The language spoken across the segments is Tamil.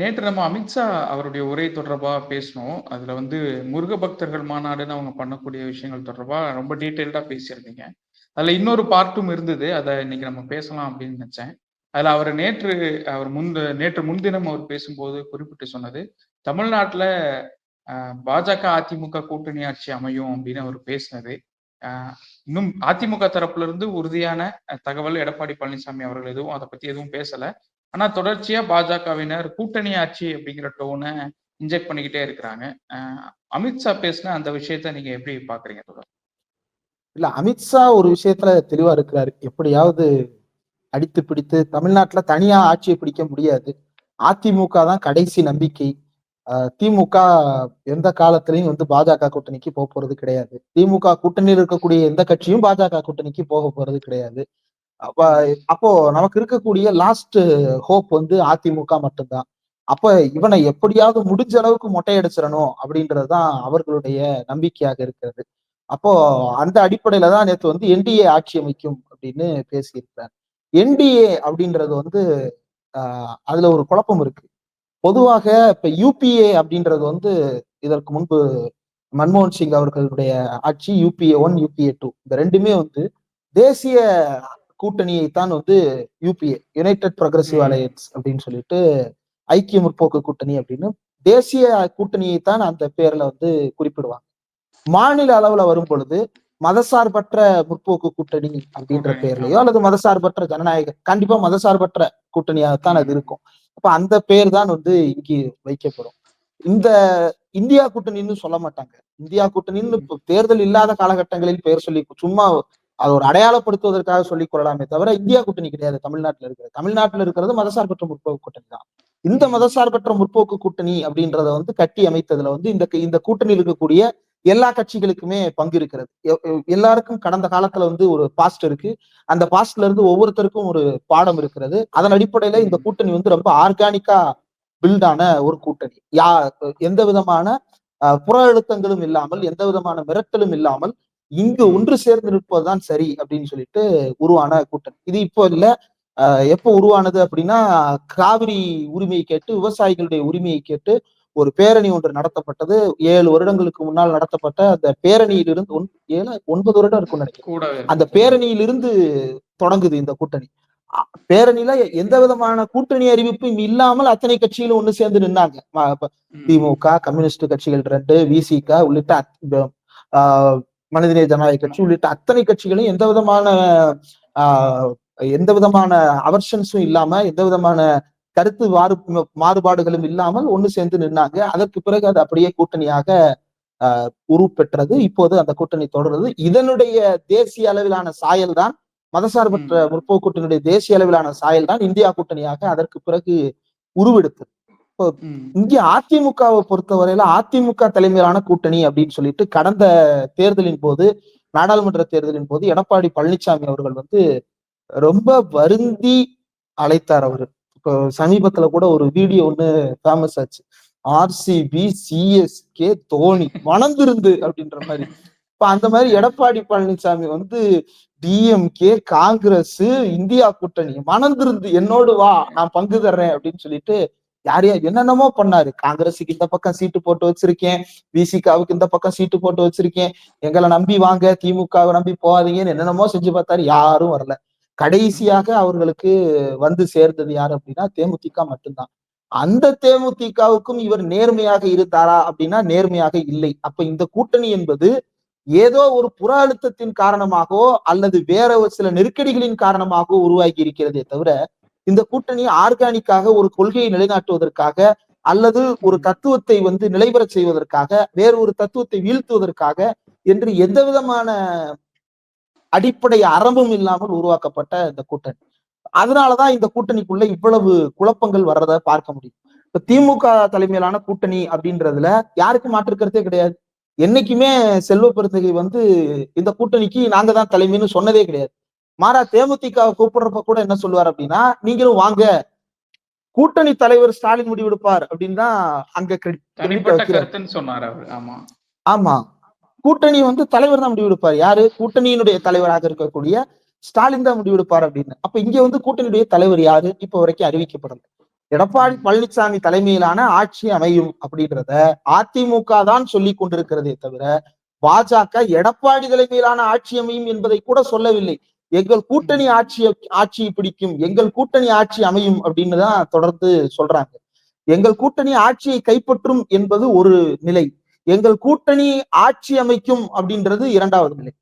நேற்று நம்ம அமித்ஷா அவருடைய உரை தொடர்பா பேசினோம். அதுல வந்து முருக பக்தர்கள் மாநாடுன்னு அவங்க பண்ணக்கூடிய விஷயங்கள் தொடர்பாக ரொம்ப டீட்டெயில்டா பேசியிருந்தீங்க. அதுல இன்னொரு பார்ட்டும் இருந்தது. அதை இன்னைக்கு நம்ம பேசலாம் அப்படின்னு நினச்சேன் அதுல அவர் நேற்று அவர் முந்த நேற்று முன்தினம் அவர் பேசும்போது குறிப்பிட்டு சொன்னது, தமிழ்நாட்டுல பாஜக, அதிமுக கூட்டணி ஆட்சி அமையும் அப்படின்னு அவர் பேசினது. இன்னும் அதிமுக தரப்புல இருந்து உறுதியான தகவல் எடப்பாடி பழனிசாமி அவர்கள் எதுவும் அதை பத்தி எதுவும் பேசல. ஆனா தொடர்ச்சியா பாஜகவினர் கூட்டணி ஆட்சி அப்படிங்கிற டோனை இன்ஜெக்ட் பண்ணிக்கிட்டே இருக்கிறாங்க. அமித்ஷா பேசின அந்த விஷயத்த நீங்க எப்படி பாக்குறீங்க தொடர் இல்ல அமித்ஷா ஒரு விஷயத்துல தெளிவா இருக்கிறாரு. எப்படியாவது அடித்து பிடித்து தமிழ்நாட்டுல தனியா ஆட்சியை பிடிக்க முடியாது. அதிமுக தான் கடைசி நம்பிக்கை. திமுக எந்த காலத்திலையும் வந்து பாஜக கூட்டணிக்கு போக போறது கிடையாது. திமுக கூட்டணியில் இருக்கக்கூடிய எந்த கட்சியும் பாஜக கூட்டணிக்கு போக போறது கிடையாது. அப்ப அப்போ நமக்கு இருக்கக்கூடிய லாஸ்ட் ஹோப் வந்து அதிமுக மட்டும்தான். அப்ப இவனை எப்படியாவது முடிஞ்ச அளவுக்கு மொட்டையடிச்சிடணும் அப்படின்றதுதான் அவர்களுடைய நம்பிக்கையாக இருக்கிறது. அப்போ அந்த அடிப்படையில தான் நேற்று வந்து என்டிஏ ஆட்சி அமைக்கும் அப்படின்னு பேசியிருக்கிறார். என்டிஏ அப்படின்றது வந்து அதுல ஒரு குழப்பம் இருக்கு. பொதுவாக இப்ப யூபிஏ அப்படின்றது வந்து இதற்கு முன்பு மன்மோகன் சிங் அவர்களுடைய ஆட்சி யூபிஏ ஒன் யூபிஏ டூ இந்த ரெண்டுமே வந்து தேசிய கூட்டணியை தான் வந்து யூபிஏ யுனைடெட் ப்ரொக்ரசிவ் அலையன்ஸ் அப்படின்னு சொல்லிட்டு ஐக்கிய முற்போக்கு கூட்டணி அப்படின்னு தேசிய கூட்டணியை தான் அந்த பேர்ல வந்து குறிப்பிடுவாங்க. மாநில அளவுல வரும் பொழுது மதசார்பற்ற முற்போக்கு கூட்டணி அப்படின்ற பேர்லயோ அல்லது மதசார்பற்ற ஜனநாயக கண்டிப்பா மதசார்பற்ற கூட்டணியாகத்தான் அது இருக்கும். அப்ப அந்த பேர் தான் வந்து இங்கு வைக்கப்படும். இந்த இந்தியா கூட்டணின்னு சொல்ல மாட்டாங்க. இந்தியா கூட்டணின்னு தேர்தல் இல்லாத காலகட்டங்களில் பெயர் சொல்லி சும்மா அது ஒரு அடையாளப்படுத்துவதற்காக சொல்லிக் கொள்ளலாமே தவிர இந்தியா கூட்டணி கிடையாது தமிழ்நாட்டுல இருக்கிறது. தமிழ்நாட்டுல இருக்கிறது மதசார்பற்ற முற்போக்கு கூட்டணி தான். இந்த மதசார்பற்ற முற்போக்கு கூட்டணி அப்படின்றத வந்து கட்டி அமைத்ததுல வந்து இந்த இந்த கூட்டணியில் இருக்கக்கூடிய எல்லா கட்சிகளுக்குமே பங்கு இருக்கிறது. எல்லாருக்கும் கடந்த காலத்துல வந்து ஒரு பாஸ்ட் இருக்கு. அந்த பாஸ்ட்ல இருந்து ஒவ்வொருத்தருக்கும் ஒரு பாடம் இருக்கிறது. அதன் அடிப்படையில இந்த கூட்டணி வந்து ரொம்ப ஆர்கானிக்கா பில்டான ஒரு கூட்டணி. யா எந்த விதமான புற அழுத்தங்களும் இல்லாமல் எந்த விதமான மிரட்டலும் இல்லாமல் இங்கு ஒன்று சேர்ந்து நிற்பதுதான் சரி அப்படின்னு சொல்லிட்டு உருவான கூட்டணி இது இப்போ இல்ல. எப்போ உருவானது அப்படின்னா காவிரி உரிமையை கேட்டு விவசாயிகளுடைய உரிமையை கேட்டு ஒரு பேரணி ஒன்று நடத்தப்பட்டது. ஏழு வருடங்களுக்கு முன்னால் நடத்தப்பட்ட அந்த பேரணியிலிருந்து ஒன் ஏழு ஒன்பது வருடம் இருக்கும் நினைக்கிறேன். அந்த பேரணியிலிருந்து தொடங்குது இந்த கூட்டணி. பேரணியில எந்த விதமான கூட்டணி அறிவிப்பும் இல்லாமல் அத்தனை கட்சிகளும் ஒண்ணு சேர்ந்து நின்னாங்க. திமுக கம்யூனிஸ்ட் கட்சிகள் ரெண்டு விசிக உள்ளிட்ட மனிதநேய ஜனநாயக கட்சி உள்ளிட்ட அத்தனை கட்சிகளையும் எந்த விதமான ஆஹ் எந்த விதமான அவர்ஷன்ஸும் இல்லாம எந்த விதமான கருத்து மாறு மாறுபாடுகளும் இல்லாமல் ஒண்ணு சேர்ந்து நின்னாங்க. அதற்கு பிறகு அது அப்படியே கூட்டணியாக ஆஹ் உருப்பெற்றது. இப்போது அந்த கூட்டணி தொடர்றது இதனுடைய தேசிய அளவிலான சாயல் தான் மதசார்பற்ற முற்போக்கு கூட்டணியுடைய தேசிய அளவிலான சாயல் தான் இந்தியா கூட்டணியாக அதற்கு பிறகு உருவெடுத்தது. இங்க அதிமுகவை பொறுத்தவரையில அதிமுக தலைமையிலான கூட்டணி அப்படின்னு சொல்லிட்டு கடந்த தேர்தலின் போது நாடாளுமன்ற தேர்தலின் போது எடப்பாடி பழனிசாமி அவர்கள் வந்து ரொம்ப வருந்தி அழைத்தார் அவரு. இப்போ சமீபத்துல கூட ஒரு வீடியோ ஒண்ணு ஃபேமஸ் ஆச்சு. ஆர்சிபி சிஎஸ்கே தோனி மணந்திருந்து அப்படின்ற மாதிரி. இப்ப அந்த மாதிரி எடப்பாடி பழனிசாமி வந்து டிஎம்கே காங்கிரஸ் இந்தியா கூட்டணி மணந்திருந்து என்னோடு வா நான் பங்கு தர்றேன் அப்படின்னு சொல்லிட்டு யார் யார் என்னென்னமோ பண்ணாரு. காங்கிரஸுக்கு இந்த பக்கம் சீட்டு போட்டு வச்சிருக்கேன். விசிகாவுக்கு இந்த பக்கம் சீட்டு போட்டு வச்சிருக்கேன். எங்களை நம்பி வாங்க திமுகவை நம்பி போகாதீங்கன்னு என்னென்னமோ செஞ்சு பார்த்தாரு. யாரும் வரல. கடைசியாக அவர்களுக்கு வந்து சேர்ந்தது யாரு அப்படின்னா தேமுதிக மட்டும்தான். அந்த தேமுதிகவுக்கும் இவர் நேர்மையாக இருந்தாரா அப்படின்னா நேர்மையாக இல்லை. அப்ப இந்த கூட்டணி என்பது ஏதோ ஒரு புற அழுத்தத்தின் காரணமாகவோ அல்லது வேற சில நெருக்கடிகளின் காரணமாகவோ உருவாகி இருக்கிறதே தவிர இந்த கூட்டணி ஆர்கானிக்காக ஒரு கொள்கையை நிலைநாட்டுவதற்காக அல்லது ஒரு தத்துவத்தை வந்து நிலைபெற செய்வதற்காக வேறு ஒரு தத்துவத்தை வீழ்த்துவதற்காக என்று எந்த விதமான அடிப்படை அரம்பும் இல்லாமல் உருவாக்கப்பட்ட இந்த கூட்டணி. அதனாலதான் இந்த கூட்டணிக்குள்ள இவ்வளவு குழப்பங்கள் வர்றத பார்க்க முடியும். இப்ப திமுக தலைமையிலான கூட்டணி அப்படின்றதுல யாருக்கு மாற்றுக்கிறதே கிடையாது. என்னைக்குமே செல்வ பெருந்தகை வந்து இந்த கூட்டணிக்கு நாங்க தான் தலைமைன்னு சொன்னதே கிடையாது. மாறா தேமுதிக கூப்பிடுறப்ப கூட என்ன சொல்லுவார் அப்படின்னா நீங்களும் வாங்க. கூட்டணி தலைவர் ஸ்டாலின் முடிவெடுப்பார் அப்படின்னு தான் அங்க சொன்னார் ஆமா. ஆமா. கூட்டணி வந்து தலைவர் தான் முடிவெடுப்பார். யாரு? கூட்டணியினுடைய தலைவராக இருக்கக்கூடிய ஸ்டாலின் தான் முடிவெடுப்பார் அப்படின்னு. அப்ப இங்க வந்து கூட்டணியுடைய தலைவர் யாரு? இப்ப வரைக்கும் அறிவிக்கப்படல. எடப்பாடி பழனிசாமி தலைமையிலான ஆட்சி அமையும் அப்படின்றத அதிமுக தான் சொல்லி கொண்டிருக்கிறதே தவிர பாஜக எடப்பாடி தலைமையிலான ஆட்சி அமையும் என்பதை கூட சொல்லவில்லை. எங்கள் கூட்டணி ஆட்சி ஆட்சி பிடிக்கும் எங்கள் கூட்டணி ஆட்சி அமையும் அப்படின்னு தான் தொடர்ந்து சொல்றாங்க. எங்கள் கூட்டணி ஆட்சியை கைப்பற்றும் என்பது ஒரு நிலை. எங்கள் கூட்டணி ஆட்சி அமைக்கும் அப்படின்றது இரண்டாவது நிலை.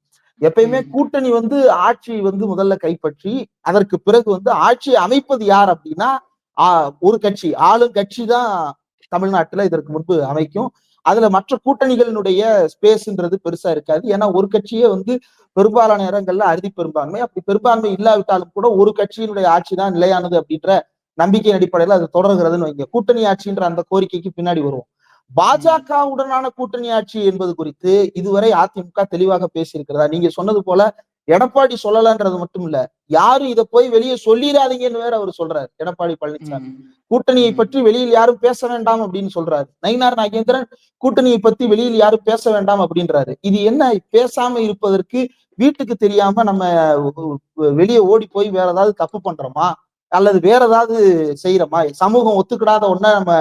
எப்பயுமே. கூட்டணி வந்து ஆட்சி வந்து முதல்ல கைப்பற்றி அதற்கு பிறகு வந்து ஆட்சியை அமைப்பது யார் அப்படின்னா ஆஹ் ஒரு கட்சி. ஆளும் கட்சி தான் தமிழ்நாட்டுல இதற்கு முன்பு அமைக்கும். அதுல மற்ற கூட்டணிகளினுடைய ஸ்பேஸ்ன்றது பெருசா இருக்காது. ஏன்னா ஒரு கட்சியே வந்து பெரும்பாலான நேரங்கள்ல அறுதி பெரும்பான்மை. அப்படி பெரும்பான்மை இல்லாவிட்டாலும் கூட ஒரு கட்சியினுடைய ஆட்சி தான் நிலையானது அப்படின்ற நம்பிக்கையின் அடிப்படையில அது தொடர்கிறதுன்னு வைங்க. கூட்டணி ஆட்சின்ற அந்த கோரிக்கைக்கு பின்னாடி வருவோம். பாஜகவுடனான கூட்டணி ஆட்சி என்பது குறித்து இதுவரை அதிமுக தெளிவாக பேசியிருக்கிறதா? நீங்க சொன்னது போல எடப்பாடி சொல்லலன்றது மட்டும் இல்ல யாரும் இதை போய் வெளியே சொல்லிடாதீங்கன்னு வேற அவர் சொல்றாரு எடப்பாடி பழனிசாமி. கூட்டணியை. பற்றி வெளியில் யாரும் பேச வேண்டாம் அப்படின்னு சொல்றாரு. நயினார் நாகேந்திரன் கூட்டணியை பத்தி வெளியில் யாரும் பேச வேண்டாம் அப்படின்றாரு. இது என்ன பேசாம இருப்பதற்கு வீட்டுக்கு தெரியாம நம்ம வெளியே ஓடி போய் வேற ஏதாவது தப்பு பண்றோமா? அல்லது வேற ஏதாவது செய்யறோமா சமூகம் ஒத்துக்கிடாத ஒண்ண நம்ம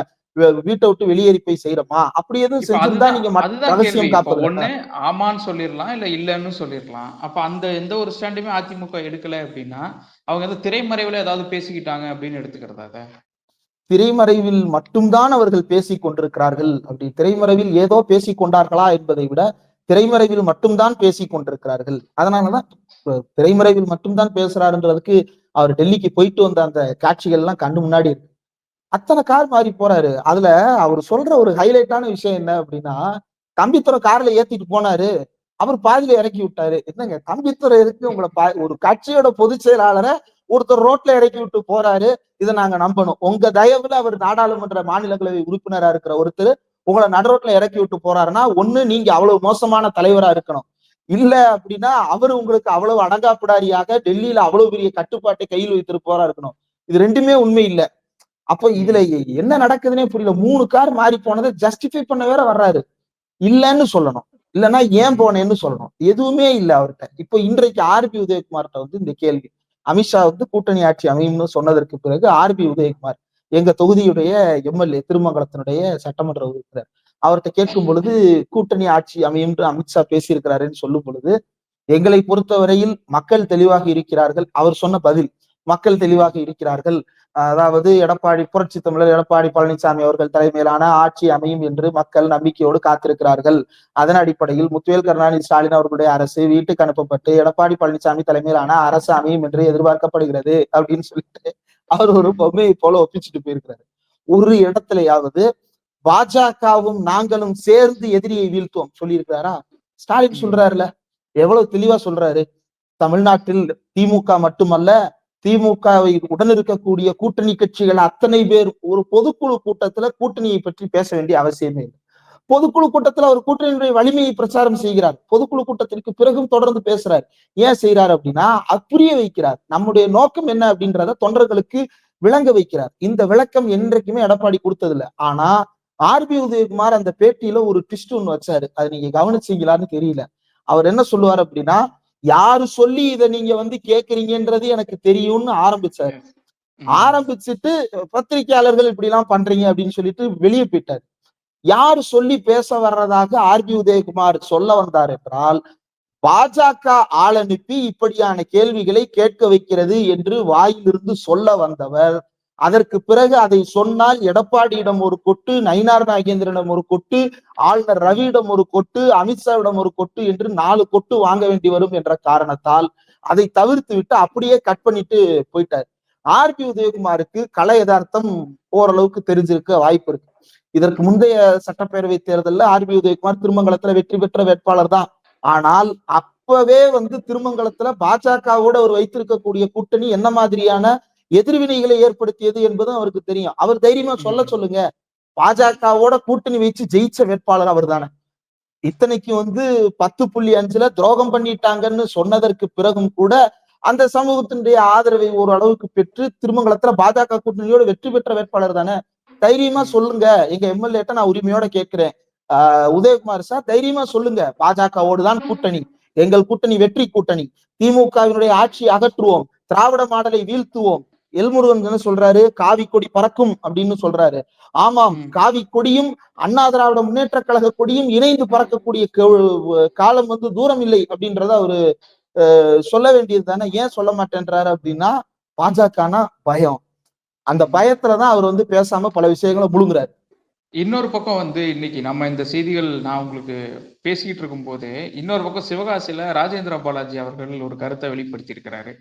வீட்டை விட்டு வெளியேறி போய் செய்யறோமா? அப்படி எதுவும் செஞ்சிருந்தா நீங்க ரகசியம் காப்பது ஒண்ணு ஆமான்னு சொல்லிடலாம் இல்ல இல்லன்னு சொல்லிடலாம். அப்ப அந்த எந்த ஒரு ஸ்டாண்டுமே அதிமுக எடுக்கல அப்படின்னா அவங்க வந்து திரைமறைவுல ஏதாவது பேசிக்கிட்டாங்க அப்படின்னு எடுத்துக்கிறதா அத? திரைமறைவில் மட்டும்தான் அவர்கள் பேசிக் கொண்டிருக்கிறார்கள் அப்படி. திரைமறைவில் ஏதோ பேசிக் கொண்டார்களா என்பதை விட திரைமறைவில் மட்டும்தான் பேசிக் கொண்டிருக்கிறார்கள். அதனாலதான் திரைமறைவில் மட்டும்தான் பேசுறாருன்றதுக்கு அவர் டெல்லிக்கு போயிட்டு வந்த அந்த காட்சிகள் எல்லாம் கண்ணு முன்னாடி இருக்கு. அத்தனை கார் மாறி போறாரு. அதுல அவர் சொல்ற ஒரு ஹைலைட்டான விஷயம் என்ன அப்படின்னா தம்பித்துறை கார்ல ஏத்திட்டு போனாரு. அவர் பாதியில இறக்கி விட்டாரு. என்னங்க தம்பித்துறை இருக்கு உங்களை பா ஒரு கட்சியோட பொதுச் செயலாளரை ஒருத்தர் ரோட்ல இறக்கி விட்டு போறாரு? இதை நாங்க நம்பணும். உங்க தயவுல அவர் நாடாளுமன்ற மாநிலங்களவை உறுப்பினரா இருக்கிற ஒருத்தர் உங்களை நடுரோட்ல இறக்கி விட்டு போறாருன்னா ஒண்ணு நீங்க அவ்வளவு மோசமான தலைவரா இருக்கணும். இல்ல அப்படின்னா அவர் உங்களுக்கு அவ்வளவு அடங்காப்பிடாரியாக டெல்லியில அவ்வளவு பெரிய கட்டுப்பாட்டை கையில் வைத்திட்டு இருக்கணும். இது ரெண்டுமே உண்மை இல்ல. அப்போ இதுல என்ன நடக்குதுன்னே புரியல. மூணு கார் மாறி போனதை ஜஸ்டிஃபை பண்ண வேற வர்றாரு. இல்லைன்னு சொல்லணும். இல்லைன்னா ஏன் போனேன்னு சொல்லணும். எதுவுமே இல்ல அவர்கிட்ட. இப்போ இன்றைக்கு ஆர்பி உதயகுமார்கிட்ட வந்து இந்த கேள்வி. அமித்ஷா வந்து கூட்டணி ஆட்சி அமையும்னு சொன்னதற்கு பிறகு ஆர்பி உதயகுமார் எங்க தொகுதியுடைய எம்எல்ஏ திருமங்கலத்தினுடைய சட்டமன்ற உறுப்பினர் அவர்கிட்ட கேட்கும் பொழுது கூட்டணி ஆட்சி அமையும் என்று அமித்ஷா பேசியிருக்கிறாருன்னு சொல்லும் பொழுது எங்களை பொறுத்தவரையில் மக்கள் தெளிவாக இருக்கிறார்கள். அவர் சொன்ன பதில் மக்கள் தெளிவாக இருக்கிறார்கள். அதாவது எடப்பாடி புரட்சி தமிழர் எடப்பாடி பழனிசாமி அவர்கள் தலைமையிலான ஆட்சி அமையும் என்று மக்கள் நம்பிக்கையோடு காத்திருக்கிறார்கள். அதன் அடிப்படையில் முத்துவேல் கருணாநிதி ஸ்டாலின் அவர்களுடைய அரசு வீட்டுக்கு அனுப்பப்பட்டு எடப்பாடி பழனிசாமி தலைமையிலான அரசு அமையும் என்று எதிர்பார்க்கப்படுகிறது அப்படின்னு சொல்லிட்டு அவர் ஒரு பொம்மையை போல ஒப்பிச்சுட்டு போயிருக்கிறாரு. ஒரு இடத்துலயாவது பாஜகவும் நாங்களும் சேர்ந்து எதிரியை வீழ்த்துவோம் சொல்லியிருக்கிறாரா? ஸ்டாலின் சொல்றாருல. எவ்வளவு தெளிவா சொல்றாரு. தமிழ்நாட்டில் திமுக மட்டுமல்ல திமுகவை உடன் இருக்கக்கூடிய கூட்டணி கட்சிகள் அத்தனை பேர் ஒரு பொதுக்குழு கூட்டத்துல கூட்டணியை பற்றி பேச வேண்டிய அவசியமே இல்லை. பொதுக்குழு கூட்டத்துல அவர் கூட்டணியினுடைய வலிமையை பிரச்சாரம் செய்கிறார். பொதுக்குழு கூட்டத்திற்கு பிறகும் தொடர்ந்து பேசுறார். ஏன் செய்யறாரு அப்படின்னா அது புரிய வைக்கிறார். நம்முடைய நோக்கம் என்ன அப்படின்றத தொண்டர்களுக்கு விளங்க வைக்கிறார். இந்த விளக்கம் என்றைக்குமே எடப்பாடி கொடுத்ததில்ல. ஆனா ஆர்பி உதயகுமார் அந்த பேட்டியில ஒரு ட்விஸ்ட் ஒண்ணு வச்சாரு. அது நீங்க கவனிச்சீங்களான்னு தெரியல. அவர் என்ன சொல்லுவார் அப்படின்னா யாரு சொல்லி இதை நீங்க வந்து கேக்குறீங்கன்றது எனக்கு தெரியும்னு ஆரம்பிச்சாரு. ஆரம்பிச்சுட்டு பத்திரிகையாளர்கள் இப்படி எல்லாம் பண்றீங்க அப்படின்னு சொல்லிட்டு வெளியே போயிட்டாரு. யாரு சொல்லி பேச வர்றதாக ஆர்பி உதயகுமார் சொல்ல வந்தார் என்றால் பாஜக ஆள் அனுப்பி இப்படியான கேள்விகளை கேட்க வைக்கிறது என்று வாயிலிருந்து சொல்ல வந்தவர் அதற்கு பிறகு அதை சொன்னால் எடப்பாடியிடம் ஒரு கொட்டு நயினார் நாகேந்திரனிடம் ஒரு கொட்டு ஆளுநர் ரவியிடம் ஒரு கொட்டு அமித்ஷாவிடம் ஒரு கொட்டு என்று நாலு கொட்டு வாங்க வேண்டி வரும் என்ற காரணத்தால் அதை தவிர்த்து விட்டு அப்படியே கட் பண்ணிட்டு போயிட்டார். ஆர்பி உதயகுமாருக்கு கலை யதார்த்தம் ஓரளவுக்கு தெரிஞ்சிருக்க வாய்ப்பு இருக்கு. இதற்கு முந்தைய சட்டப்பேரவை தேர்தலில் ஆர்பி உதயகுமார் திருமங்கலத்துல வெற்றி பெற்ற வேட்பாளர் தான். ஆனால் அப்பவே வந்து திருமங்கலத்துல பாஜகவோட அவர் வைத்திருக்கக்கூடிய கூட்டணி என்ன மாதிரியான எதிர்வினைகளை ஏற்படுத்தியது என்பதும் அவருக்கு தெரியும். அவர் தைரியமா சொல்ல சொல்லுங்க. பாஜகவோட கூட்டணி வச்சு ஜெயிச்ச வேட்பாளர் அவர் தானே இத்தனைக்கு வந்து பத்து புள்ளி அஞ்சுல துரோகம் பண்ணிட்டாங்கன்னு சொன்னதற்கு பிறகும் கூட அந்த சமூகத்தினுடைய ஆதரவை ஒரு அளவுக்கு பெற்று திருமங்கலத்துல பாஜக கூட்டணியோட வெற்றி பெற்ற வேட்பாளர் தானே. தைரியமா சொல்லுங்க. எங்க எம்எல்ஏட்ட நான் உரிமையோட கேட்கிறேன். ஆஹ் உதயகுமார் சார் தைரியமா சொல்லுங்க. பாஜகவோடு தான் கூட்டணி. எங்கள் கூட்டணி வெற்றி கூட்டணி. திமுகவினுடைய ஆட்சி அகற்றுவோம். திராவிட மாடலை வீழ்த்துவோம். எல்முருகன் என்ன சொல்றாரு காவி கொடி பறக்கும் அப்படின்னு சொல்றாரு. ஆமாம். காவி கொடியும் அண்ணா திராவிட முன்னேற்ற கழக கொடியும் இணைந்து பறக்கக்கூடிய காலம் வந்து தூரம் இல்லை அப்படின்றத அவரு சொல்ல வேண்டியது தானே. ஏன் சொல்ல மாட்டேன்றாரு அப்படின்னா பாஜகனா பயம். அந்த பயத்துலதான் அவர் வந்து பேசாம பல விஷயங்களை முழுங்குறாரு. இன்னொரு பக்கம் வந்து இன்னைக்கு நம்ம இந்த செய்திகள் நான் உங்களுக்கு பேசிக்கிட்டு இருக்கும்போது இன்னொரு பக்கம் சிவகாசியில ராஜேந்திர பாலாஜி அவர்கள் ஒரு கருத்தை வெளிப்படுத்தி இருக்கிறாரு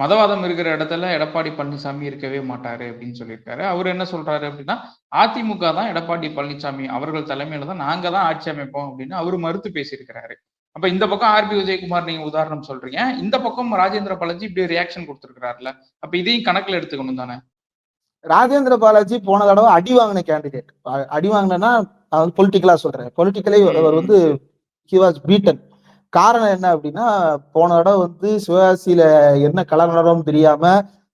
மதவாதம் இருக்கிற இடத்துல எடப்பாடி பழனிசாமி இருக்கவே மாட்டாரு அப்படின்னு சொல்லியிருக்காரு. அவர் என்ன சொல்றாரு அப்படின்னா அதிமுக தான் எடப்பாடி பழனிசாமி அவர்கள் தலைமையில தான் நாங்க தான் ஆட்சி அமைப்போம் அப்படின்னு அவர் மறுத்து பேசியிருக்கிறாரு. அப்ப இந்த பக்கம் ஆர்பி விஜயகுமார் நீங்க உதாரணம் சொல்றீங்க. இந்த பக்கம் ராஜேந்திர பாலாஜி இப்படி ரியாக்ஷன் கொடுத்திருக்கிறாருல. அப்ப இதையும் கணக்குல எடுத்துக்கணும் தானே? ராஜேந்திர பாலாஜி போன தடவை அடி வாங்கின கேண்டிடேட் அடி வாங்கினா பொலிட்டிக்கலா சொல்றேன். பொலிட்டிக்கலி அவர் வந்து ஹி வாஸ் பீட்டன் காரணம் என்ன அப்படின்னா போன தடவை வந்து சிவகாசியில என்ன கலநடனம் தெரியாம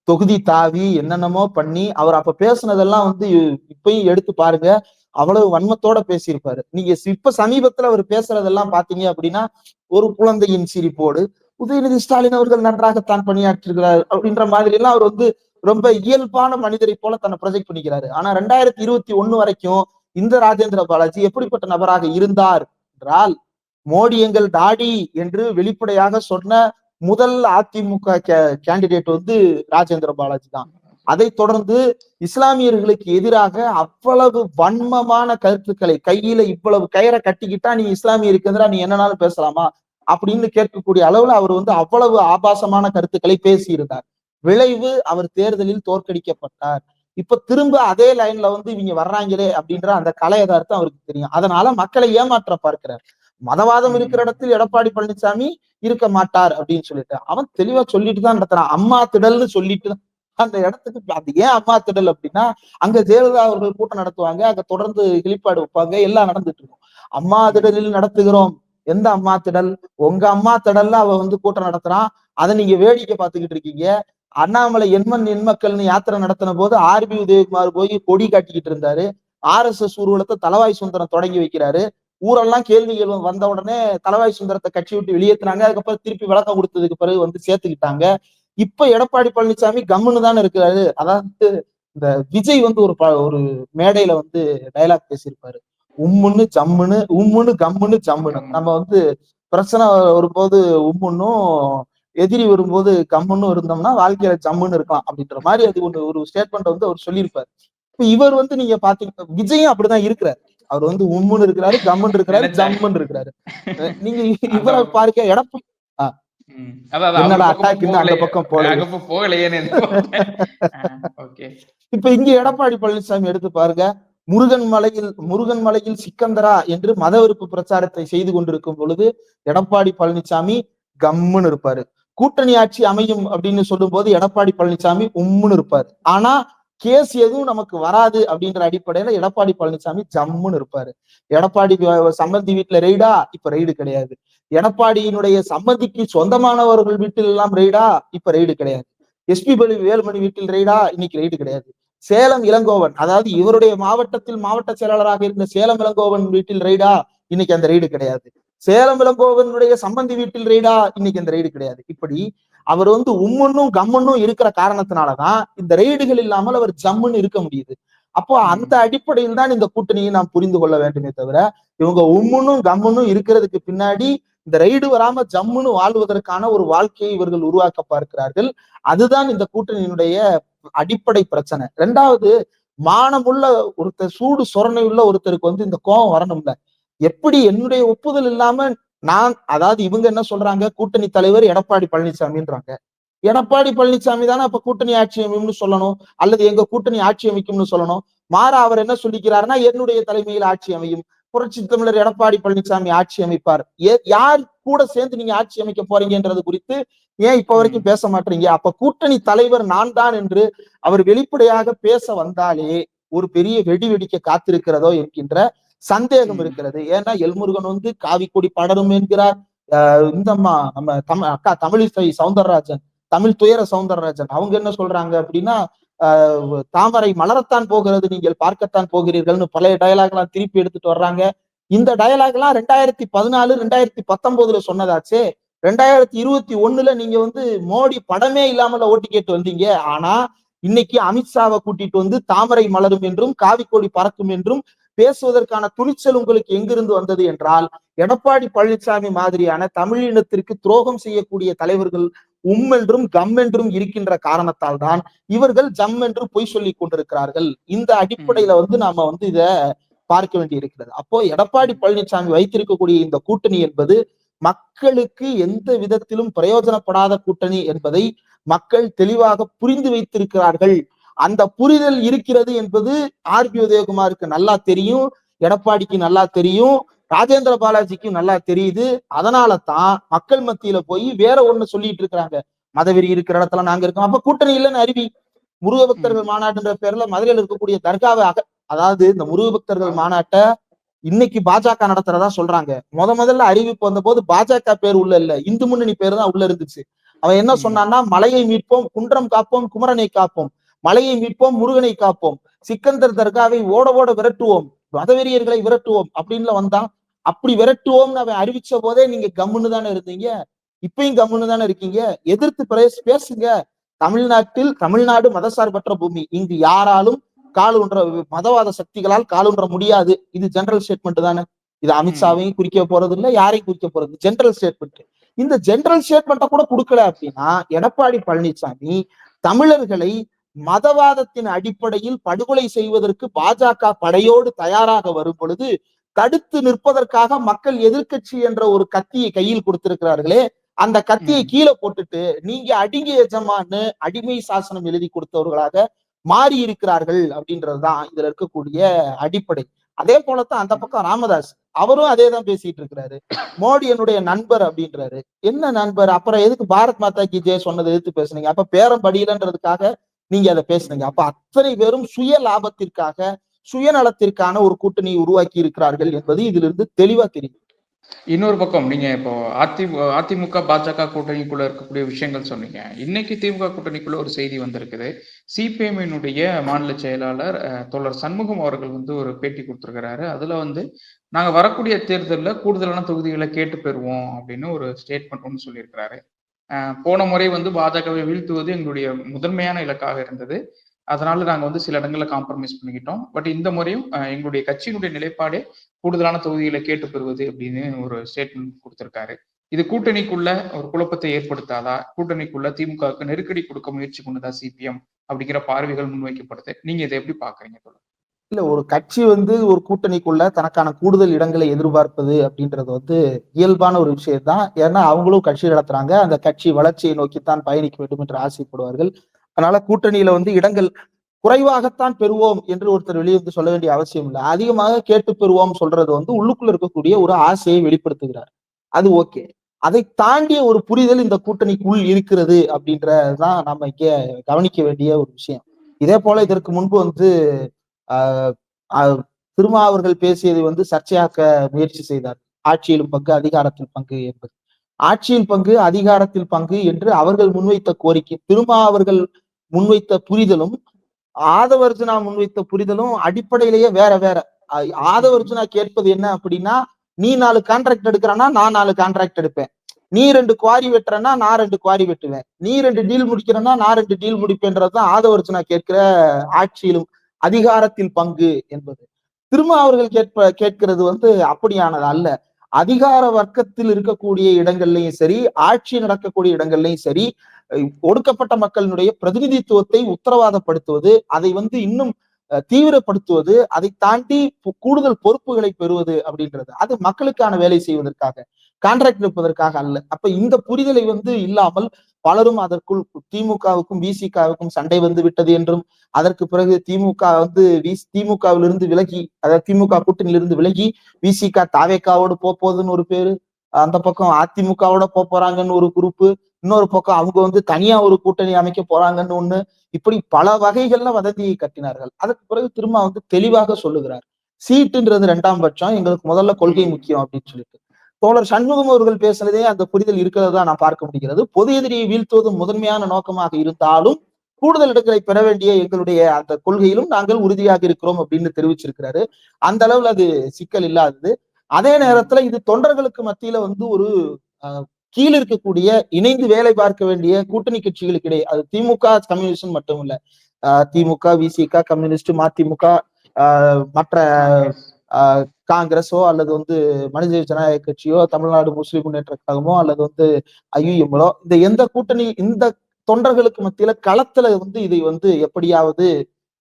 தொகுதி தாவி என்னென்னமோ பண்ணி அவர் அப்ப பேசுனதெல்லாம் வந்து இப்பயும் எடுத்து பாருங்க அவ்வளவு வன்மத்தோட பேசியிருப்பாரு. நீங்க இப்ப சமீபத்துல அவர் பேசுறதெல்லாம் பாத்தீங்க அப்படின்னா ஒரு குழந்தையின் சிரிப்போடு உதயநிதி ஸ்டாலின் அவர்கள் நன்றாகத்தான் பணியாற்றுகிறார் அப்படின்ற மாதிரி எல்லாம் அவர் வந்து ரொம்ப இயல்பான மனிதரை போல தன்னை ப்ரொஜெக்ட் பண்ணிக்கிறாரு. ஆனா ரெண்டாயிரத்தி இருபத்தி ஒண்ணு வரைக்கும் இந்த ராஜேந்திர பாலாஜி எப்படிப்பட்ட நபராக இருந்தார் என்றால் மோடி எங்கள் டாடி என்று வெளிப்படையாக சொன்ன முதல் அதிமுக கேண்டிடேட் வந்து ராஜேந்திர பாலாஜி தான். அதைத் தொடர்ந்து இஸ்லாமியர்களுக்கு எதிராக அவ்வளவு வன்மமான கருத்துக்களை கையில இவ்வளவு கயிறை கட்டிக்கிட்டா நீ இஸ்லாமியருக்கு எதிராக நீ என்னனாலும் பேசலாமா? அப்படின்னு கேட்கக்கூடிய அளவுல அவர் வந்து அவ்வளவு ஆபாசமான கருத்துக்களை பேசியிருந்தார். விளைவு அவர் தேர்தலில் தோற்கடிக்கப்பட்டார். இப்ப திரும்ப அதே லைன்ல வந்து இவங்க வர்றாங்களே அப்படின்ற அந்த கலை யதார்த்தம் அவருக்கு தெரியும். அதனால மக்களை ஏமாற்ற பார்க்கிறார். மதவாதம் இருக்கிற இடத்தில் எடப்பாடி பழனிசாமி இருக்க மாட்டார் அப்படின்னு சொல்லிட்டு அவன் தெளிவா சொல்லிட்டு தான் நடத்துறான். அம்மா திடல்னு சொல்லிட்டு அந்த இடத்துக்கு அது ஏன் அம்மா திடல் அப்படின்னா அங்க ஜெயலலிதா அவர்கள் கூட்டம் நடத்துவாங்க அங்க தொடர்ந்து கிளிப்பாடு வைப்பாங்க எல்லாம் நடந்துட்டு இருக்கும். அம்மா திடலில் நடத்துகிறோம். எந்த அம்மா திடல்? உங்க அம்மா திடல்ல அவ வந்து கூட்டம் நடத்துறான். அதை நீங்க வேடிக்கை பார்த்துக்கிட்டு இருக்கீங்க. அண்ணாமலை எண்மண் எண்மக்கள்னு யாத்திரை நடத்தின போது ஆர்பி உதயகுமார் போய் கொடி காட்டிக்கிட்டு இருந்தாரு. ஆர் எஸ் எஸ் ஊர்வலத்தை தலவாய் சுந்தரம் தொடங்கி வைக்கிறாரு. ஊரெல்லாம் கேள்விகள் வந்த உடனே தலவாய் சுந்தரத்தை கட்சி விட்டு வெளியேற்றினாங்க அதுக்கப்புறம் திருப்பி விளக்கம் கொடுத்ததுக்கு பிறகு வந்து சேர்த்துக்கிட்டாங்க. இப்ப எடப்பாடி பழனிசாமி கம்முன்னு தானே இருக்கிறாரு. அதாவது இந்த விஜய் வந்து ஒரு ஒரு மேடையில வந்து டைலாக் பேசியிருப்பாரு. உம்முன்னு ஜம்முன்னு உம்முன்னு கம்முன்னு ஜம்முன்னு. நம்ம வந்து பிரச்சனை வரும்போது உம்முன்னும் எதிரி வரும்போது கம்முன்னு இருந்தோம்னா வாழ்க்கையில ஜம்முன்னு இருக்கலாம் அப்படின்ற மாதிரி அது ஒன்று ஒரு ஸ்டேட்மெண்ட் வந்து அவர் சொல்லியிருப்பாரு. இப்ப இவர் வந்து நீங்க பாத்தீங்க விஜயும் அப்படிதான் இருக்கிறாரு. அவர் வந்து உம்முன்னு இருக்கிறாரு கம்முன்னு இருக்கிறாரு ஜம்முன்னு இருக்கிறாரு. நீங்க இவரை பார்க்க போல இப்ப இங்க எடப்பாடி பழனிசாமி எடுத்து பாருங்க முருகன் மலையில் முருகன் மலையில் சிக்கந்தரா என்று மதவெறுப்பு பிரச்சாரத்தை செய்து கொண்டிருக்கும் பொழுது எடப்பாடி பழனிசாமி கம்முன்னு இருப்பாரு. கூட்டணி ஆட்சி அமையும் அப்படின்னு சொல்லும் போது எடப்பாடி பழனிசாமி உம்முன்னு இருப்பாரு. ஆனா கேஸ் எதுவும் நமக்கு வராது அப்படின்ற அடிப்படையில எடப்பாடி பழனிசாமி ஜம்முன்னு இருப்பாரு. எடப்பாடி சம்பந்தி வீட்டுல ரெய்டா? இப்ப ரெய்டு கிடையாது. எடப்பாடியினுடைய சம்பந்திக்கு சொந்தமானவர்கள் வீட்டில் எல்லாம் ரெய்டா? இப்ப ரெய்டு கிடையாது. எஸ்பி பலி வேலுமணி வீட்டில் ரெய்டா? இன்னைக்கு ரெய்டு கிடையாது. சேலம் இளங்கோவன் அதாவது இவருடைய மாவட்டத்தில் மாவட்ட செயலாளராக இருந்த சேலம் இளங்கோவன் வீட்டில் ரெய்டா? இன்னைக்கு அந்த ரெய்டு கிடையாது. சேலம் இளங்கோவனுடைய சம்பந்தி வீட்டில் ரெய்டா? இன்னைக்கு அந்த ரெய்டு கிடையாது. இப்படி அவர் வந்து உம்முன்னும் கம்முன்னும் இருக்கிற காரணத்தினாலதான் இந்த ரெய்டுகள் இல்லாமல் அவர் ஜம்முன்னு இருக்க முடியுது. அப்போ அந்த அடிப்படையில் தான் இந்த கூட்டணியை நாம் புரிந்து கொள்ள வேண்டுமே தவிர இவங்க உம்முன்னும் கம்முன்னும் இருக்கிறதுக்கு பின்னாடி இந்த ரைடு வராம ஜம்முன்னு வாழ்வதற்கான ஒரு வாழ்க்கையை இவர்கள் உருவாக்க பார்க்கிறார்கள். அதுதான் இந்த கூட்டணியினுடைய அடிப்படை பிரச்சனை. ரெண்டாவது மானமுள்ள ஒருத்தர் சூடு சொரணையுள்ள ஒருத்தருக்கு வந்து இந்த கோபம் வரணும்ல. எப்படி என்னுடைய ஒப்புதல் இல்லாம நான் அதாவது இவங்க என்ன சொல்றாங்க? கூட்டணி தலைவர் எடப்பாடி பழனிசாமின்றாங்க. எடப்பாடி பழனிசாமி தானே அப்ப கூட்டணி ஆட்சி அமையும்னு சொல்லணும்? அல்லது எங்க கூட்டணி ஆட்சி அமைக்கும்னு சொல்லணும்? மாறா அவர் என்ன சொல்லிக்கிறாருன்னா என்னுடைய தலைமையில் ஆட்சி அமையும். புரட்சி தமிழர் எடப்பாடி பழனிசாமி ஆட்சி அமைப்பார். யார் கூட சேர்ந்து நீங்க ஆட்சி அமைக்க போறீங்கன்றது குறித்து ஏன் இப்ப வரைக்கும் பேச மாட்டீங்க? அப்ப கூட்டணி தலைவர் நான் தான் என்று அவர் வெளிப்படையாக பேச வந்தாலே ஒரு பெரிய வெடி வெடிக்க காத்திருக்கிறதோ என்கின்ற சந்தேகம் இருக்கிறது. ஏன்னா எல்முருகன் வந்து காவி கொடி படரும் என்கிறார். இந்த அம்மா நம்ம தமிழ் அக்கா தமிழிசை சவுந்தரராஜன் தமிழ் துயர சவுந்தரராஜன் அவங்க என்ன சொல்றாங்க அப்படின்னா தாமரை மலரத்தான் போகிறது நீங்கள் பார்க்கத்தான் போகிறீர்கள்னு பழைய டயலாக் எல்லாம் திருப்பி எடுத்துட்டு வர்றாங்க. இந்த டயலாக் எல்லாம் ரெண்டாயிரத்தி பதினாலு ரெண்டாயிரத்தி பத்தொன்பதுல சொன்னதாச்சே. ரெண்டாயிரத்தி இருபத்தி ஒண்ணுல நீங்க வந்து மோடி படமே இல்லாமல ஓட்டு கேட்டு வந்தீங்க. ஆனா இன்னைக்கு அமித்ஷாவை கூட்டிட்டு வந்து தாமரை மலரும் என்றும் காவிக்கொடி பறக்கும் என்றும் பேசுவதற்கான துணிச்சல் உங்களுக்கு எங்கிருந்து வந்தது என்றால் எடப்பாடி பழனிசாமி மாதிரியான தமிழினத்திற்கு துரோகம் செய்யக்கூடிய தலைவர்கள் உம் என்றும் கம் என்றும் இருக்கின்ற காரணத்தால் தான் இவர்கள் ஜம் என்று பொய் சொல்லி கொண்டிருக்கிறார்கள். இந்த அடிப்படையில வந்து நாம வந்து இத பார்க்க வேண்டி இருக்கிறது அப்போ எடப்பாடி பழனிசாமி வைத்திருக்கக்கூடிய இந்த கூட்டணி என்பது மக்களுக்கு எந்த விதத்திலும் பிரயோஜனப்படாத கூட்டணி என்பதை மக்கள் தெளிவாக புரிந்து வைத்திருக்கிறார்கள். அந்த புரிதல் இருக்கிறது என்பது ஆர் பி உதயகுமாருக்கு நல்லா தெரியும் எடப்பாடிக்கு நல்லா தெரியும் ராஜேந்திர பாலாஜிக்கு நல்லா தெரியுது. அதனால தான் மக்கள் மத்தியில போய் வேற ஒண்ணு சொல்லிட்டு இருக்கிறாங்க. மதவெறி இருக்கிற இடத்துல நாங்க இருக்கோம். அப்ப கூட்டணி இல்லைன்னு அறிவி. முருக பக்தர்கள் மாநாட்டுன்ற பேர்ல மதுரையில் இருக்கக்கூடிய தர்காவை அக அதாவது இந்த முருக பக்தர்கள் மாநாட்டை இன்னைக்கு பாஜக நடத்துறதா சொல்றாங்க. முத முதல்ல அறிவிப்பு வந்த போது பாஜக பேர் உள்ள இல்ல. இந்து முன்னணி பேர் தான் உள்ள இருந்துச்சு. அவன் என்ன சொன்னான்னா மலையை மீட்போம் குன்றம் காப்போம் குமரனை காப்போம். மலையை மீட்போம் முருகனை காப்போம். சிக்கந்தர் தர்காவை ஓட ஓட விரட்டுவோம். மதவெறியர்களை விரட்டுவோம் அப்படின்னு வந்தான். அப்படி விரட்டுவோம்னு அவன் அறிவிச்ச போதே நீங்க கம்முன்னு தானே இருந்தீங்க. இப்பயும் கம்முன்னு தானே இருக்கீங்க. எதிர்த்து பிரேஸ் பேசுங்க. தமிழ்நாட்டில் தமிழ்நாடு மதசார்பற்ற பூமி. இங்கு யாராலும் காலுன்ற மதவாத சக்திகளால் காலுன்ற முடியாது. இது ஜெனரல் ஸ்டேட்மெண்ட் தானே. இது அமித்ஷாவையும் குறிக்க போறது இல்ல யாரையும் குறிக்க போறது ஜெனரல் ஸ்டேட்மெண்ட் இந்த ஜெனரல் ஸ்டேட்மெண்ட்டை கூட கொடுக்கல அப்படின்னா எடப்பாடி பழனிசாமி தமிழர்களை மதவாதத்தின் அடிப்படையில் படுகொலை செய்வதற்கு பாஜக படையோடு தயாராக வரும் பொழுது தடுத்து நிற்பதற்காக மக்கள் எதிர்க்கட்சி என்ற ஒரு கத்தியை கையில் கொடுத்திருக்கிறார்களே அந்த கத்தியை கீழே போட்டுட்டு நீங்க அடிங்க எஜமான்னு அடிமை சாசனம் எழுதி கொடுத்தவர்களாக மாறி இருக்கிறார்கள் அப்படின்றதுதான் இதுல இருக்கக்கூடிய அடிப்படை. அதே போலத்தான் அந்த பக்கம் ராமதாஸ் அவரும் அதே தான் பேசிட்டு இருக்கிறாரு. மோடி என்னுடைய நண்பர் அப்படின்றாரு. என்ன நண்பர்? அப்புறம் எதுக்கு பாரத் மாதா கி ஜெய சொன்னதை எதிர்த்து பேசுனீங்க? அப்ப பேரம் படியலன்றதுக்காக நீங்க அதை பேசுனீங்க. அப்ப அத்தனை பேரும் சுய லாபத்திற்காக சுயநலத்திற்கான ஒரு கூட்டணி உருவாக்கி இருக்கிறார்கள் என்பது இதிலிருந்து தெளிவா தெரியும். இன்னொரு பக்கம் நீங்க இப்போ அதி அதிமுக பாஜக கூட்டணிக்குள்ள இருக்கக்கூடிய விஷயங்கள் சொன்னீங்க. இன்னைக்கு திமுக கூட்டணிக்குள்ள ஒரு செய்தி வந்திருக்குது. சிபிஎம்னுடைய மாநில செயலாளர் அஹ், தோழர் சண்முகம் அவர்கள் வந்து ஒரு பேட்டி கொடுத்துருக்கிறாரு. அதுல வந்து நாங்க வரக்கூடிய தேர்தலில் கூடுதலான தொகுதிகளை கேட்டு பெறுவோம் அப்படின்னு ஒரு ஸ்டேட்மெண்ட் ஒன்று சொல்லியிருக்கிறாரு. போன முறை வந்து பாஜகவை வீழ்த்துவது எங்களுடைய முதன்மையான இலக்காக இருந்தது. அதனால நாங்க வந்து சில இடங்கள்ல காம்ப்ரமைஸ் பண்ணிக்கிட்டோம். பட் இந்த முறையும் எங்களுடைய கட்சியினுடைய நிலைப்பாடே கூடுதலான தொகுதிகளை கேட்டு பெறுவது அப்படின்னு ஒரு ஸ்டேட்மெண்ட் கொடுத்திருக்காரு. இது கூட்டணிக்குள்ள ஒரு குழப்பத்தை ஏற்படுத்தாதா? கூட்டணிக்குள்ள திமுகவுக்கு நெருக்கடி கொடுக்க முயற்சி கொண்டதா சிபிஎம் அப்படிங்கிற பார்வைகள் முன்வைக்கப்படுது. நீங்க இதை எப்படி பாக்குறீங்க சொல்லுங்க. இல்ல ஒரு கட்சி வந்து ஒரு கூட்டணிக்குள்ள தனக்கான கூடுதல் இடங்களை எதிர்பார்ப்பது அப்படின்றது வந்து இயல்பான ஒரு விஷயம் தான் ஏன்னா அவங்களும் கட்சி நடத்துறாங்க. அந்த கட்சி வளர்ச்சியை நோக்கித்தான் பயணிக்க வேண்டும் என்று ஆசைப்படுவார்கள். அதனால கூட்டணியில வந்து இடங்கள் குறைவாகத்தான் பெறுவோம் என்று ஒருத்தர் வெளியே வந்து சொல்ல வேண்டிய அவசியம் இல்லை. அதிகமாக கேட்டு பெறுவோம் சொல்றது வந்து உள்ளுக்குள்ள இருக்கக்கூடிய ஒரு ஆசையை வெளிப்படுத்துகிறார். அது ஓகே. அதை தாண்டிய ஒரு புரிதல் இந்த கூட்டணிக்குள் இருக்கிறது அப்படின்றதுதான் நம்ம இங்கே கவனிக்க வேண்டிய ஒரு விஷயம். இதே போல இதற்கு முன்பு வந்து திருமா அவர்கள் பேசியதை வந்து சர்ச்சையாக்க முயற்சி செய்தார். ஆட்சியிலும் பங்கு அதிகாரத்தில் பங்கு என்பது. ஆட்சியில் பங்கு அதிகாரத்தில் பங்கு என்று அவர்கள் முன்வைத்த கோரிக்கை. திருமா அவர்கள் முன்வைத்த புரிதலும் ஆதவர்ஜுனா முன்வைத்த புரிதலும் அடிப்படையிலேயே வேற வேற. ஆதவர்ஜுனா கேட்பது என்ன அப்படின்னா நீ நாலு கான்ட்ராக்ட் எடுக்கிறனா நான் நாலு கான்ட்ராக்ட் எடுப்பேன். நீ ரெண்டு குவாரி வெட்டுறனா நான் ரெண்டு குவாரி வெட்டுவேன். நீ ரெண்டு டீல் முடிக்கிறனா நான் ரெண்டு டீல் முடிப்பேன்றதுதான் ஆதவர்ஜுனா கேட்கிற ஆட்சியிலும் அதிகாரத்தில் பங்கு என்பது. திரும்ப அவர்கள் கேட்ப கேட்கிறது வந்து அப்படியானது அல்ல. அதிகார வர்க்கத்தில் இருக்கக்கூடிய இடங்கள்லயும் சரி ஆட்சி நடக்கக்கூடிய இடங்கள்லையும் சரி ஒடுக்கப்பட்ட மக்களினுடைய பிரதிநிதித்துவத்தை உத்தரவாதப்படுத்துவது அதை வந்து இன்னும் அஹ், தீவிரப்படுத்துவது அதை தாண்டி கூடுதல் பொறுப்புகளை பெறுவது அப்படின்றது. அது மக்களுக்கான வேலை செய்வதற்காக. கான்ட்ராக்ட் எடுப்பதற்காக அல்ல. அப்ப இந்த புரிதலை வந்து இல்லாமல் பலரும் அதற்குள் திமுகவுக்கும் விசிகாவுக்கும் சண்டை வந்து விட்டது என்றும் அதற்கு பிறகு திமுக வந்து திமுகவிலிருந்து விலகி அதாவது திமுக கூட்டணியிலிருந்து விலகி விசிக தாவேக்காவோடு போகுதுன்னு ஒரு பேரு அந்த பக்கம் அதிமுகவோட போறாங்கன்னு ஒரு குரூப்பு இன்னொரு பக்கம் அவங்க வந்து தனியா ஒரு கூட்டணி அமைக்க போறாங்கன்னு ஒண்ணு இப்படி பல வகைகள்ல வதந்தியை கட்டினார்கள். அதற்கு பிறகு திரும்ப வந்து தெளிவாக சொல்லுகிறார். சீட்டுன்றது ரெண்டாம் பட்சம் எங்களுக்கு முதல்ல கொள்கை முக்கியம் அப்படின்னு சொல்லிட்டு. தோழர் சண்முகம் அவர்கள் பேசுனதே அந்த புரிதல் இருக்கிறதா நான் பார்க்க முடிகிறது. பொது எதிரியை வீழ்த்துவது முதன்மையான நோக்கமாக இருந்தாலும் கூடுதல் இடங்களை பெற வேண்டிய எங்களுடைய அந்த கொள்கையிலும் நாங்கள் உறுதியாக இருக்கிறோம் அப்படின்னு தெரிவிச்சிருக்கிறாரு. அந்த அளவுல அது சிக்கல் இல்லாதது. அதே நேரத்துல இது தொண்டர்களுக்கு மத்தியில வந்து ஒரு அஹ், கீழ் இருக்கக்கூடிய இணைந்து வேலை பார்க்க வேண்டிய கூட்டணி கட்சிகளுக்கு இடையே அது திமுக கம்யூனிஸ்ட் மட்டும் இல்ல. திமுக விசிக கம்யூனிஸ்ட் மதிமுக ஆஹ் மற்ற ஆஹ் காங்கிரஸோ அல்லது வந்து மனித ஜனநாயக கட்சியோ தமிழ்நாடு முஸ்லிம் முன்னேற்ற கழகமோ அல்லது வந்து ஐயுஎம்ஓ இந்த எந்த கூட்டணி இந்த தொண்டர்களுக்கு மத்தியில களத்துல வந்து இதை வந்து எப்படியாவது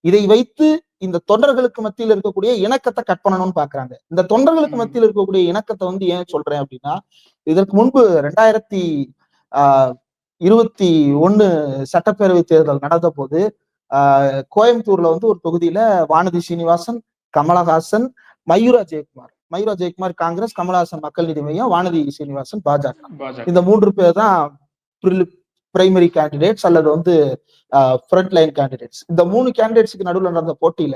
இதை வைத்து இந்த தொண்டர்களுக்கு மத்தியில் இருக்கக்கூடிய இணக்கத்தை கட் பண்ணணும்னு பாக்குறாங்க இந்த தொண்டர்களுக்கு. மத்தியில் இருக்கக்கூடிய இணக்கத்தை வந்து ஏன் சொல்றேன் அப்படின்னா இதற்கு முன்பு ரெண்டாயிரத்தி ஆஹ் இருபத்தி ஒண்ணு சட்டப்பேரவை தேர்தல் நடந்த போது ஆஹ் கோயம்புத்தூர்ல வந்து ஒரு தொகுதியில வானதி சீனிவாசன் கமலஹாசன் மயூரா ஜெயக்குமார். மயூரா ஜெயக்குமார் காங்கிரஸ் கமலஹாசன் மக்கள் நீதி மையம் வானதி சீனிவாசன் பாஜக. இந்த மூன்று பேர் தான் பிரைமரி கேண்டிடேட்ஸ் அல்லது வந்து ஃப்ரண்ட் லைன் கேண்டிடேட்ஸ் இந்த மூணு கேண்டிடேட்ஸ்க்கு நடுவில் நடந்த போட்டியில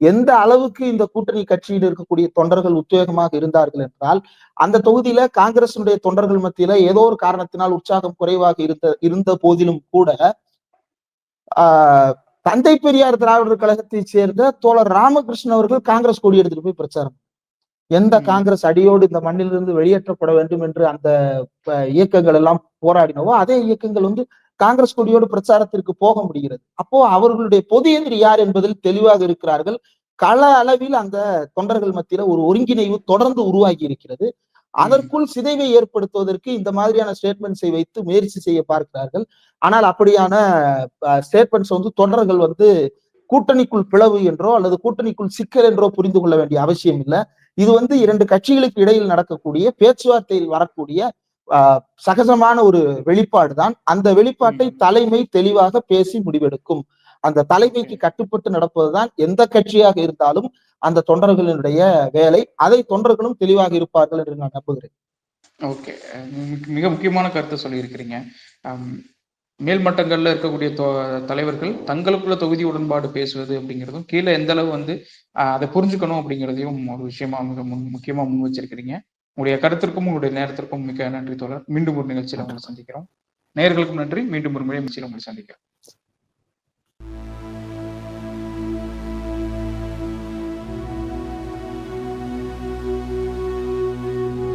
எந்த அளவுக்கு இந்த கூட்டணி கட்சியில் இருக்கக்கூடிய தொண்டர்கள் உத்வேகமாக இருந்தார்கள் என்றால் அந்த தொகுதியில காங்கிரசினுடைய தொண்டர்கள் மத்தியில ஏதோ ஒரு காரணத்தினால் உற்சாகம் குறைவாக இருந்த இருந்த போதிலும் கூட ஆஹ் தந்தை பெரியார் திராவிடர் கழகத்தை சேர்ந்த தோழர் ராமகிருஷ்ணன் அவர்கள் காங்கிரஸ் கொடி எடுத்துட்டு போய் பிரச்சாரம். எந்த. காங்கிரஸ் அடியோடு இந்த மண்ணிலிருந்து வெளியேற்றப்பட வேண்டும் என்று அந்த இயக்கங்கள் எல்லாம் போராடினவோ அதே இயக்கங்கள் வந்து காங்கிரஸ் கொடியோடு பிரச்சாரத்திற்கு போக முடிகிறது. அப்போ அவர்களுடைய பொது எதிரி யார் என்பதில் தெளிவாக இருக்கிறார்கள். கள அளவில் அந்த தொண்டர்கள் மத்தியில ஒரு ஒருங்கிணைவு தொடர்ந்து உருவாகி இருக்கிறது. அதற்குள் சிதைவை ஏற்படுத்துவதற்கு இந்த மாதிரியான ஸ்டேட்மெண்ட்ஸை வைத்து முயற்சி செய்ய பார்க்கிறார்கள். ஆனால் அப்படியான ஸ்டேட்மெண்ட்ஸ் வந்து தொண்டர்கள் வந்து கூட்டணிக்குள் பிளவு என்றோ அல்லது கூட்டணிக்குள் சிக்கல் என்றோ புரிந்து கொள்ள வேண்டிய அவசியம் இல்லை. இது வந்து இரண்டு கட்சிகளுக்கு இடையில் நடக்கக்கூடிய பேச்சுவார்த்தையில் வரக்கூடிய ஆஹ், சகஜமான ஒரு வெளிப்பாடு தான். அந்த வெளிப்பாட்டை. தலைமை தெளிவாக பேசி முடிவெடுக்கும். அந்த தலைமைக்கு கட்டுப்பட்டு நடப்பதுதான் எந்த கட்சியாக இருந்தாலும் அந்த தொண்டர்களினுடைய வேலை அதை தொண்டர்களும் தெளிவாக இருப்பார்கள் என்று நான் நம்புகிறேன். ஓகே. மிக முக்கியமான கருத்தை சொல்லியிருக்கிறீங்க. மேல்மட்டங்களில் மேல்மட்டங்கள்ல இருக்கக்கூடிய தொ- தலைவர்கள் தங்களுக்குள்ள தொகுதி உடன்பாடு பேசுவது அப்படிங்கிறதும் கீழே எந்த அளவு வந்து அதை புரிஞ்சுக்கணும் அப்படிங்கிறதையும் ஒரு விஷயமா மிக முன் முக்கியமா முன் வச்சிருக்கிறீங்க. உங்களுடைய கருத்திற்கும் உங்களுடைய நேரத்திற்கும் மிக நன்றி தோழர். மீண்டும் ஒரு நிகழ்ச்சியில் உங்களை சந்திக்கிறோம். நேயர்களுக்கும் நன்றி. மீண்டும் ஒரு முறை நிகழ்ச்சியில் உங்களை சந்திக்கிறோம்.